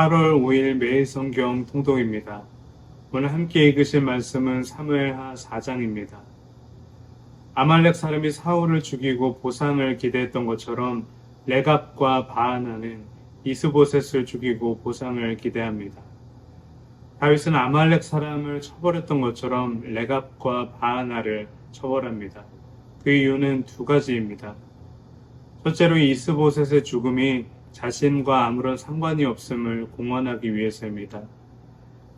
8월 5일 매일 성경 통독입니다. 오늘 함께 읽으실 말씀은 사무엘하 4장입니다. 아말렉 사람이 사울을 죽이고 보상을 기대했던 것처럼 레갑과 바하나는 이스보셋을 죽이고 보상을 기대합니다. 다윗은 아말렉 사람을 처벌했던 것처럼 레갑과 바하나를 처벌합니다. 그 이유는 두 가지입니다. 첫째로 이스보셋의 죽음이 자신과 아무런 상관이 없음을 공언하기 위해서입니다.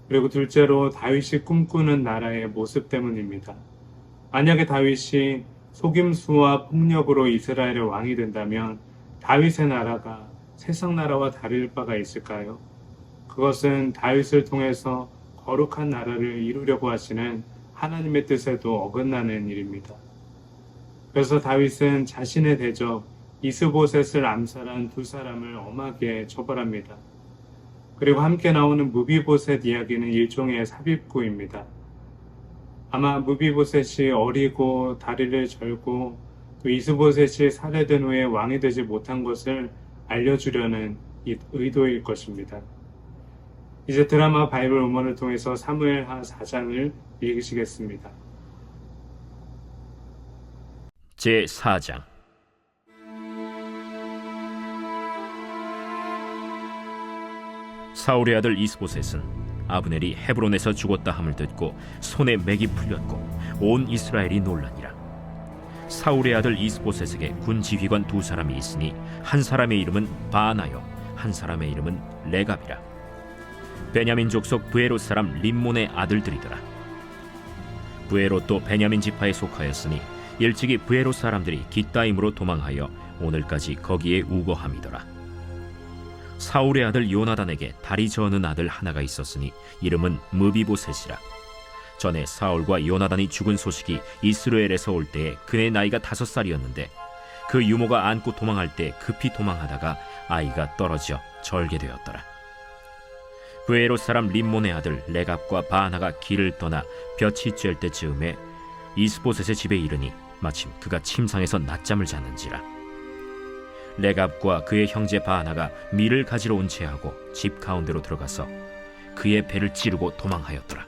그리고 둘째로 다윗이 꿈꾸는 나라의 모습 때문입니다. 만약에 다윗이 속임수와 폭력으로 이스라엘의 왕이 된다면 다윗의 나라가 세상 나라와 다를 바가 있을까요? 그것은 다윗을 통해서 거룩한 나라를 이루려고 하시는 하나님의 뜻에도 어긋나는 일입니다. 그래서 다윗은 자신의 대적 이스보셋을 암살한 두 사람을 엄하게 처벌합니다. 그리고 함께 나오는 무비보셋 이야기는 일종의 삽입구입니다. 아마 무비보셋이 어리고 다리를 절고 또 이스보셋이 살해된 후에 왕이 되지 못한 것을 알려주려는 이 의도일 것입니다. 이제 드라마 바이블 음원을 통해서 사무엘하 4장을 읽으시겠습니다. 제 4장 사울의 아들 이스보셋은 아브넬이 헤브론에서 죽었다 함을 듣고 손에 맥이 풀렸고 온 이스라엘이 놀라니라. 사울의 아들 이스보셋에게 군 지휘관 두 사람이 있으니 한 사람의 이름은 바나요 한 사람의 이름은 레갑이라. 베냐민 족속 부에롯 사람 림몬의 아들들이더라. 부에롯도 베냐민 지파에 속하였으니 일찍이 부에롯 사람들이 기따임으로 도망하여 오늘까지 거기에 우거함이더라. 사울의 아들 요나단에게 다리 저는 아들 하나가 있었으니 이름은 무비보셋이라. 전에 사울과 요나단이 죽은 소식이 이스라엘에서 올 때에 그의 나이가 다섯 살이었는데 그 유모가 안고 도망할 때 급히 도망하다가 아이가 떨어져 절개되었더라. 부에롯 사람 림몬의 아들 레갑과 바하나가 길을 떠나 볕이 쬐을 때 즈음에 이스보셋의 집에 이르니 마침 그가 침상에서 낮잠을 자는지라 레갑과 그의 형제 바하나가 밀을 가지러 온 채하고 집 가운데로 들어가서 그의 배를 찌르고 도망하였더라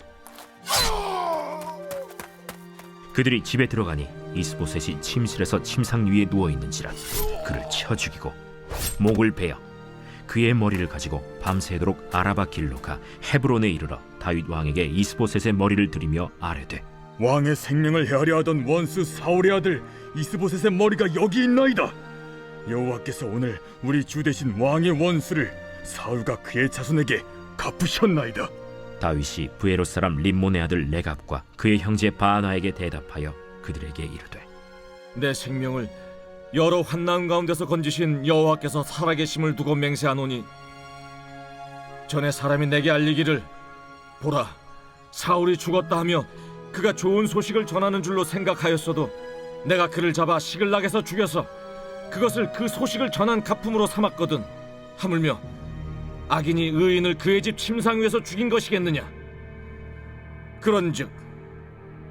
그들이 집에 들어가니 이스보셋이 침실에서 침상 위에 누워 있는지라 그를 쳐 죽이고 목을 베어 그의 머리를 가지고 밤새도록 아라바 길로 가 헤브론에 이르러 다윗 왕에게 이스보셋의 머리를 들이며 아뢰되 왕의 생명을 헤아려 하던 원수 사울의 아들 이스보셋의 머리가 여기 있나이다. 여호와께서 오늘 우리 주 대신 왕의 원수를 사울과 그의 자손에게 갚으셨나이다. 다윗이 부에롯 사람 림몬의 아들 레갑과 그의 형제 바하나에게 대답하여 그들에게 이르되 내 생명을 여러 환난 가운데서 건지신 여호와께서 살아계심을 두고 맹세하노니 전에 사람이 내게 알리기를 보라 사울이 죽었다 하며 그가 좋은 소식을 전하는 줄로 생각하였어도 내가 그를 잡아 시글락에서 죽여서 그것을 그 소식을 전한 가품으로 삼았거든. 하물며 악인이 의인을 그의 집 침상 위에서 죽인 것이겠느냐? 그런즉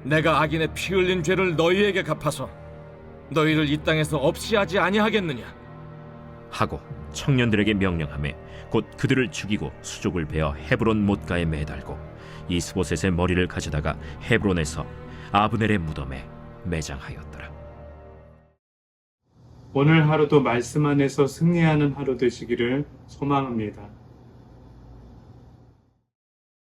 내가 악인의 피 흘린 죄를 너희에게 갚아서 너희를 이 땅에서 없이 하지 아니하겠느냐? 하고 청년들에게 명령하매 곧 그들을 죽이고 수족을 베어 헤브론 못가에 매달고 이스보셋의 머리를 가져다가 헤브론에서 아브넬의 무덤에 매장하였더라. 오늘 하루도 말씀 안에서 승리하는 하루 되시기를 소망합니다.